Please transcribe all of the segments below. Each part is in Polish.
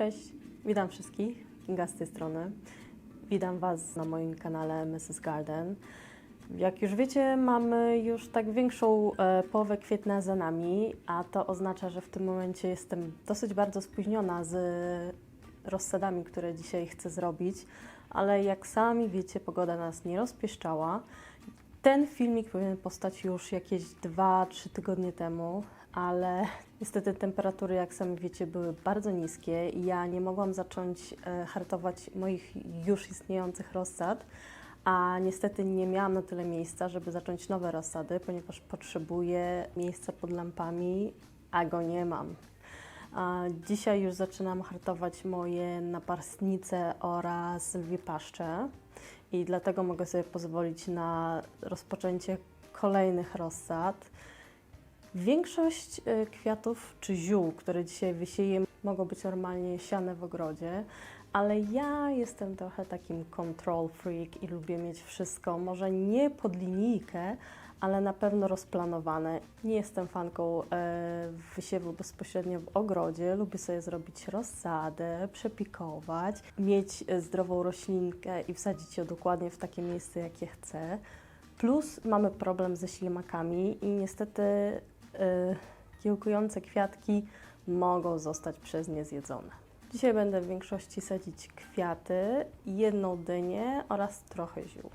Cześć, witam wszystkich, Kinga z tej strony. Witam Was na moim kanale Mrs. Garden. Jak już wiecie, mamy już tak większą e, połowę kwietnia za nami, a to oznacza, że w tym momencie jestem dosyć bardzo spóźniona z rozsadami, które dzisiaj chcę zrobić, ale jak sami wiecie, pogoda nas nie rozpieszczała. Ten filmik powinien powstać już jakieś 2-3 tygodnie temu, ale niestety temperatury, jak sami wiecie, były bardzo niskie i ja nie mogłam zacząć e, hartować moich już istniejących rozsad, a niestety nie miałam na tyle miejsca, żeby zacząć nowe rozsady, ponieważ potrzebuję miejsca pod lampami, a go nie mam. A Dzisiaj już zaczynam hartować moje naparstnice oraz lwie paszcze i dlatego mogę sobie pozwolić na rozpoczęcie kolejnych rozsad. Większość y, kwiatów czy ziół, które dzisiaj wysieję, mogą być normalnie siane w ogrodzie, ale ja jestem trochę takim control freak i lubię mieć wszystko, może nie pod linijkę, ale na pewno rozplanowane. Nie jestem fanką e, wysiewu bezpośrednio w ogrodzie. Lubię sobie zrobić rozsadę, przepikować, mieć e, zdrową roślinkę i wsadzić ją dokładnie w takie miejsce, jakie chcę. Plus mamy problem ze ślimakami i niestety kiełkujące kwiatki mogą zostać przez nie zjedzone. Dzisiaj będę w większości sadzić kwiaty, jedną dynię oraz trochę ziół.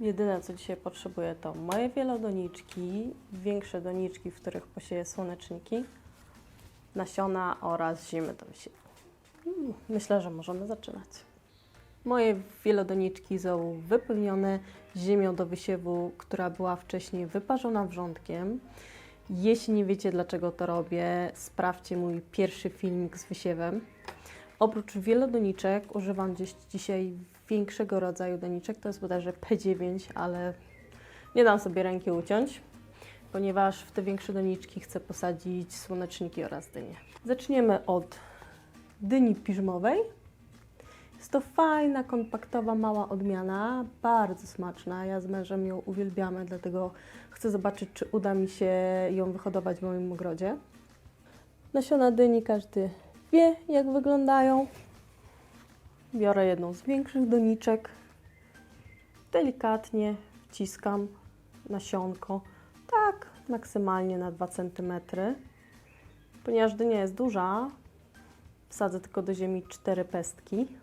Jedyne, co dzisiaj potrzebuję, to moje wielodoniczki, większe doniczki, w których posieję słoneczniki, nasiona oraz ziemię do. Mm, Myślę, że możemy zaczynać. Moje wielodoniczki są wypełnione ziemią do wysiewu, która była wcześniej wyparzona wrzątkiem. Jeśli nie wiecie, dlaczego to robię, sprawdźcie mój pierwszy filmik z wysiewem. Oprócz wielodoniczek używam gdzieś dzisiaj większego rodzaju doniczek, to jest bodajże P9, ale nie dam sobie ręki uciąć, ponieważ w te większe doniczki chcę posadzić słoneczniki oraz dynie. Zaczniemy od dyni piżmowej. Jest to fajna, kompaktowa, mała odmiana, bardzo smaczna. Ja z mężem ją uwielbiamy, dlatego chcę zobaczyć, czy uda mi się ją wyhodować w moim ogrodzie. Nasiona dyni każdy wie, jak wyglądają. Biorę jedną z większych doniczek, delikatnie wciskam nasionko, tak maksymalnie na 2 cm. Ponieważ dynia jest duża, wsadzę tylko do ziemi 4 pestki.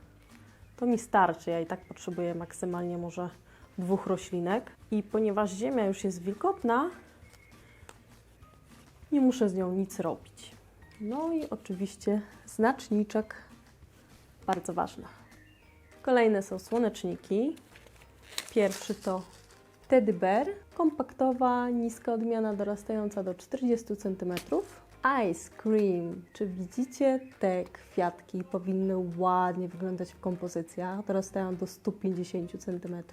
To mi starczy, ja i tak potrzebuję maksymalnie może dwóch roślinek. I ponieważ ziemia już jest wilgotna, nie muszę z nią nic robić. No i oczywiście znaczniczek, bardzo ważny. Kolejne są słoneczniki. Pierwszy to Teddy Bear, kompaktowa, niska odmiana dorastająca do 40 cm. Ice Cream. Czy widzicie te kwiatki? Powinny ładnie wyglądać w kompozycjach. Dorastają do 150 cm.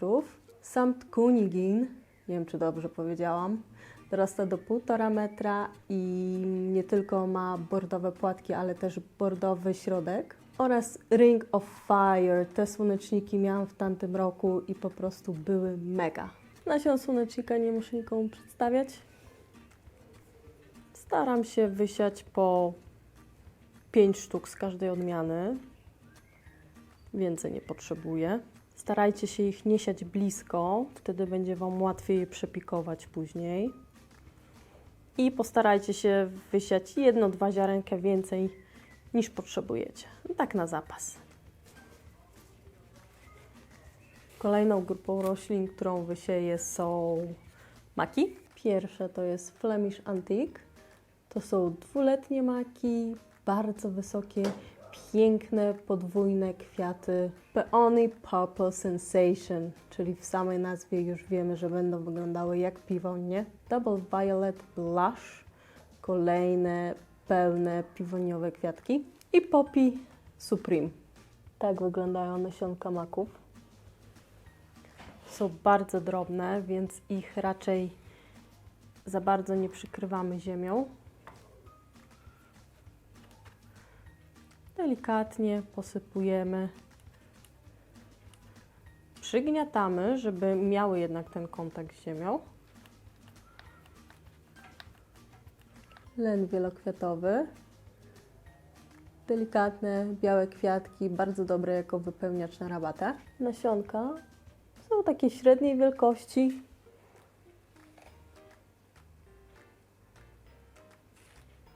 Samt Kunigin, nie wiem czy dobrze powiedziałam, dorasta do 1,5 metra i nie tylko ma bordowe płatki, ale też bordowy środek. Oraz Ring of Fire. Te słoneczniki miałam w tamtym roku i po prostu były mega. Nasion słonecznika nie muszę nikomu przedstawiać. Staram się wysiać po 5 sztuk z każdej odmiany. Więcej nie potrzebuję. Starajcie się ich nie siać blisko, wtedy będzie Wam łatwiej je przepikować później. I postarajcie się wysiać jedno, dwa ziarenka więcej niż potrzebujecie. Tak na zapas. Kolejną grupą roślin, którą wysieję są maki. Pierwsze to jest Flemish Antique. To są dwuletnie maki, bardzo wysokie, piękne, podwójne kwiaty. Peony Purple Sensation, czyli w samej nazwie już wiemy, że będą wyglądały jak piwonie. Double Violet Blush, kolejne pełne piwoniowe kwiatki. I Poppy Supreme. Tak wyglądają nasionka maków. Są bardzo drobne, więc ich raczej za bardzo nie przykrywamy ziemią. Delikatnie posypujemy. Przygniatamy, żeby miały jednak ten kontakt z ziemią. Len wielokwiatowy. Delikatne, białe kwiatki, bardzo dobre jako wypełniacz na rabatę. Nasionka są takie średniej wielkości.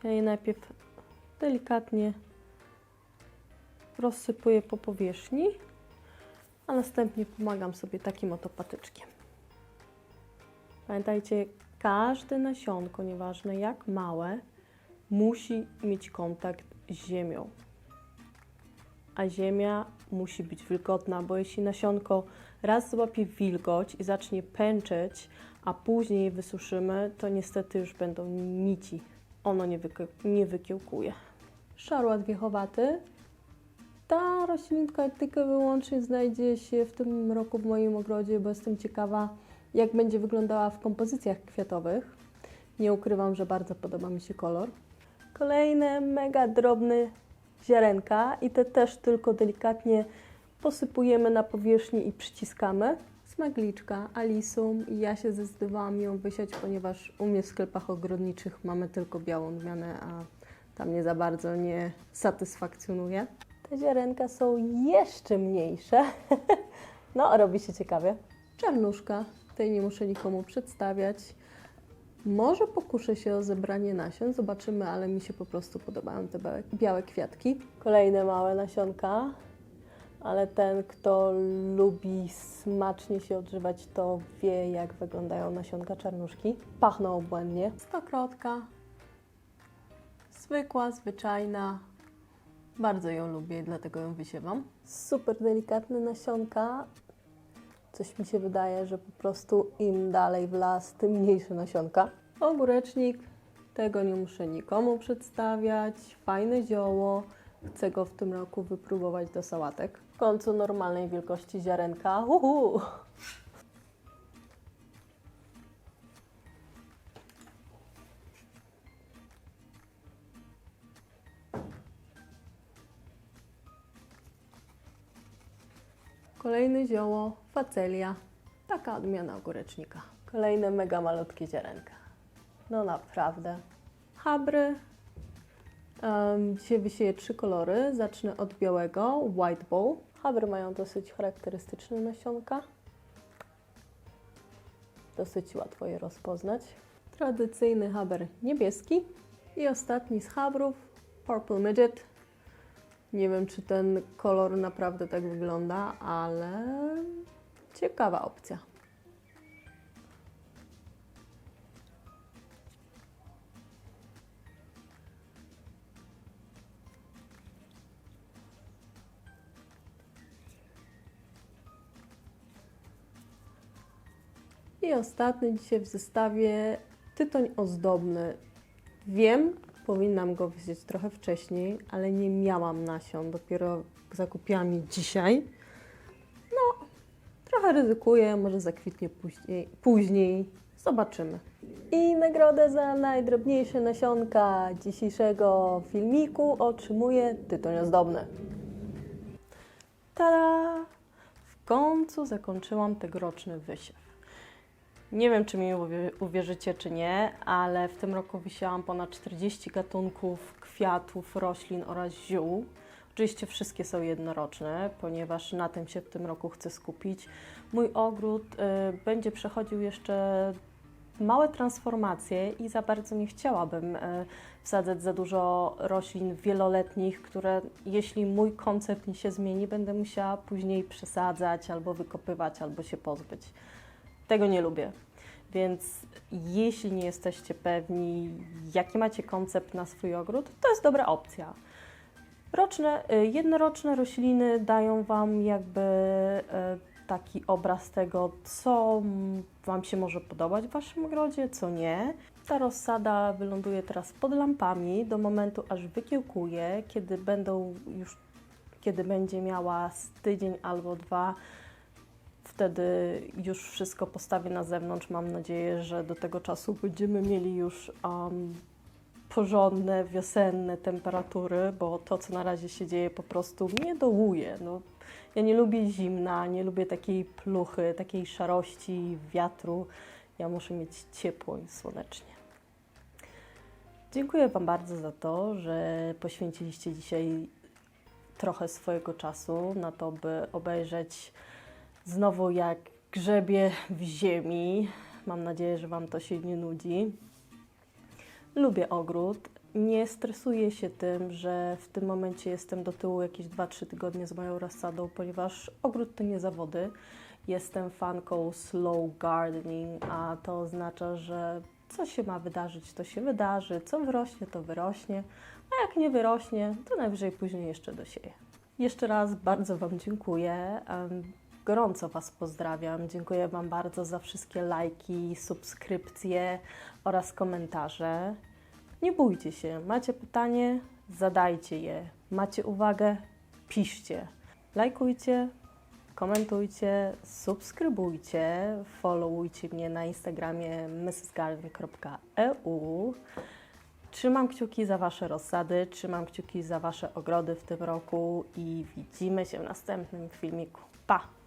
Ja je najpierw delikatnie rozsypuję po powierzchni, a następnie pomagam sobie takim oto patyczkiem. Pamiętajcie, każde nasionko, nieważne jak małe, musi mieć kontakt z ziemią. A ziemia musi być wilgotna, bo jeśli nasionko raz złapie wilgoć i zacznie pęczeć, a później wysuszymy, to niestety już będą nici. Ono nie, wykie- nie wykiełkuje. Szarłat wiechowaty. Ta roślinka tylko wyłącznie znajdzie się w tym roku w moim ogrodzie, bo jestem ciekawa, jak będzie wyglądała w kompozycjach kwiatowych. Nie ukrywam, że bardzo podoba mi się kolor. Kolejne mega drobne ziarenka i te też tylko delikatnie posypujemy na powierzchni i przyciskamy. Smagliczka Alisum i ja się zdecydowałam ją wysiać, ponieważ u mnie w sklepach ogrodniczych mamy tylko białą odmianę, a tam mnie za bardzo nie satysfakcjonuje. Te ziarenka są jeszcze mniejsze. no, robi się ciekawie. Czarnuszka, tej nie muszę nikomu przedstawiać. Może pokuszę się o zebranie nasion, zobaczymy, ale mi się po prostu podobają te białe, białe kwiatki. Kolejne małe nasionka, ale ten, kto lubi smacznie się odżywać, to wie, jak wyglądają nasionka czarnuszki. Pachną obłędnie. Stokrotka, zwykła, zwyczajna. Bardzo ją lubię, dlatego ją wysiewam. Super delikatne nasionka, Coś mi się wydaje, że po prostu im dalej w las, tym mniejsze nasionka. Ogórecznik, tego nie muszę nikomu przedstawiać. Fajne zioło. Chcę go w tym roku wypróbować do sałatek. W końcu normalnej wielkości ziarenka. Uhu. Kolejne zioło, facelia. Taka odmiana ogórecznika. Kolejne mega malutkie ziarenka. No naprawdę. Habry. Um, dzisiaj wysieję trzy kolory. Zacznę od białego, white bowl. Habry mają dosyć charakterystyczne nasionka. Dosyć łatwo je rozpoznać. Tradycyjny haber niebieski. I ostatni z habrów, purple midget. Nie wiem, czy ten kolor naprawdę tak wygląda, ale ciekawa opcja. I ostatni dzisiaj w zestawie tytoń ozdobny. Wiem, powinnam go wziąć trochę wcześniej, ale nie miałam nasion. Dopiero zakupiłam je dzisiaj. No, trochę ryzykuję, może zakwitnie później. później. Zobaczymy. I nagrodę za najdrobniejsze nasionka dzisiejszego filmiku otrzymuje tytoń ozdobny. Tada! W końcu zakończyłam tegoroczny wysiew. Nie wiem, czy mi uwie- uwierzycie, czy nie, ale w tym roku wysiałam ponad 40 gatunków kwiatów, roślin oraz ziół. Oczywiście wszystkie są jednoroczne, ponieważ na tym się w tym roku chcę skupić. Mój ogród y, będzie przechodził jeszcze małe transformacje i za bardzo nie chciałabym y, wsadzać za dużo roślin wieloletnich, które jeśli mój koncept nie się zmieni, będę musiała później przesadzać albo wykopywać, albo się pozbyć. Tego nie lubię. Więc jeśli nie jesteście pewni, jaki macie koncept na swój ogród, to jest dobra opcja. Roczne, y, jednoroczne rośliny dają Wam jakby y, taki obraz tego, co Wam się może podobać w Waszym ogrodzie, co nie. Ta rozsada wyląduje teraz pod lampami do momentu, aż wykiełkuje, kiedy będą już, kiedy będzie miała z tydzień albo dwa, wtedy już wszystko postawię na zewnątrz. Mam nadzieję, że do tego czasu będziemy mieli już um, porządne, wiosenne temperatury, bo to, co na razie się dzieje, po prostu mnie dołuje. No, ja nie lubię zimna, nie lubię takiej pluchy, takiej szarości, wiatru. Ja muszę mieć ciepło i słonecznie. Dziękuję Wam bardzo za to, że poświęciliście dzisiaj trochę swojego czasu na to, by obejrzeć znowu jak grzebie w ziemi. Mam nadzieję, że Wam to się nie nudzi. Lubię ogród. Nie stresuję się tym, że w tym momencie jestem do tyłu jakieś 2-3 tygodnie z moją rozsadą, ponieważ ogród to nie zawody. Jestem fanką slow gardening, a to oznacza, że co się ma wydarzyć, to się wydarzy, co wyrośnie, to wyrośnie, a jak nie wyrośnie, to najwyżej później jeszcze dosieje. Jeszcze raz bardzo Wam dziękuję. Gorąco Was pozdrawiam. Dziękuję Wam bardzo za wszystkie lajki, subskrypcje oraz komentarze. Nie bójcie się, macie pytanie, zadajcie je. Macie uwagę, piszcie. Lajkujcie, komentujcie, subskrybujcie, followujcie mnie na Instagramie mrsgarden.eu. Trzymam kciuki za Wasze rozsady, trzymam kciuki za Wasze ogrody w tym roku i widzimy się w następnym filmiku. Pa!